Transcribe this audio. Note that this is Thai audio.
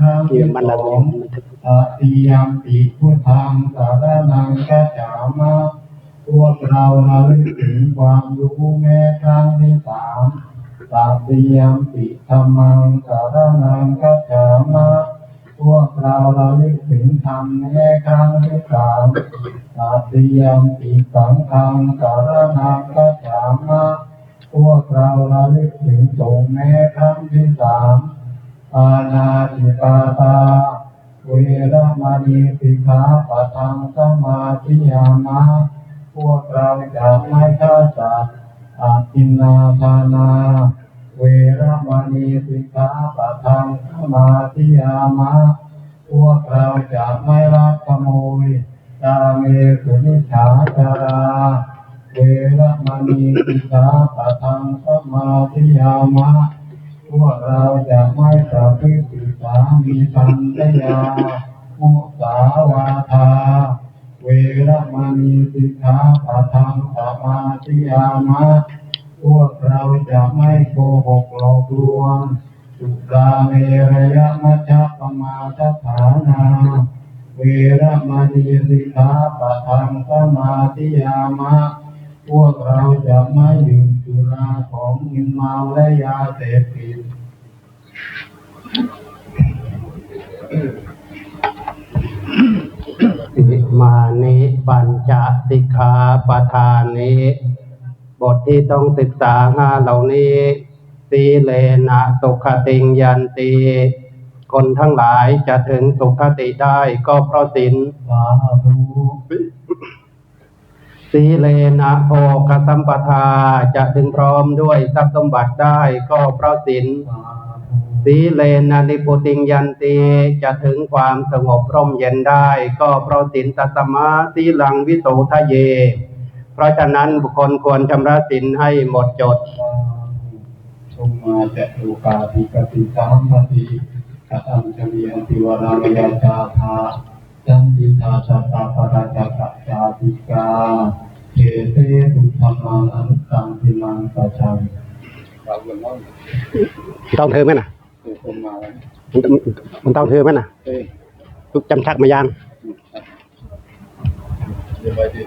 ทังที่มันละองมันถึงตติยมปีพุทธังสารนังกัจฉามะพวกเราเระลึกถึงความรู้แม้ครั้งที่สามตติยมปีธรรมังสารนังกัจฉามะพวกเราเระลึกถึงธรรมแม้ครั้งที่สามตติยมปีสังฆังสารนังกัจฉามะพวกเราเระลึกถึงสงแม้ครั้งที่สาม อาณาติปาตาเวรมณีสิกขาปะทังสมาธิยามะพวกเราจะไม่ฆ่าสัตว์อาทินาทานา เวรมณีสิกขาปะทังสมาธิยามะพวกเราจะไม่ลักขโมยตาเมสุนิชาจาราเวรมณีสิกขาปะทังสมาธิยามะ พวกเราจะไม่ประพฤติผิดสามีพันธยามุสาวาทา เวรมณีสิกขาปะทังสมาธิยามะ พวกเราจะไม่โกหกหลอกลวงสุราเมรยมัชฌปมาทฐานา เวรมณีสิกขาปะทังสมาธิยามะพวกเราจะไม่ดื่มสุราของมึนเมาและยาเสพติด อิมานิปัญจสิกขาปทานิบทที่ต้องศึกษาห้าเหล่านี้สีเลนะสุขติงยันติคนทั้งหลายจะถึงสุขติได้ก็เพราะศีลสาธุสีเลนะโภคสัมปทาจะถึงพร้อมด้วยทรัพย์สมบัติได้ก็เพราะศีลสา สีเลนะนิพุติงยันติจะถึงความสงบร่มเย็นได้ ก็เพราะศีลตัสมาสีลังวิโสทะเย เพราะฉะนั้นบุคคลควรชำระศีลให้หมดจดสาธุชมมาจะตุกาภิกติสามปฏิกตัมจเมียนติวรามยาจาภาจันติทาชาตาปราจักจาติกาเขเตตุธรรมังอนุตังทิมังสัจจังเราเรื่องน้อยต้องเธอไหมนะ คือคนมาแล้ว มันมันต้องเธอไหมนะเอ้ยทุกจำชักมายังเดี๋ยวไปดิ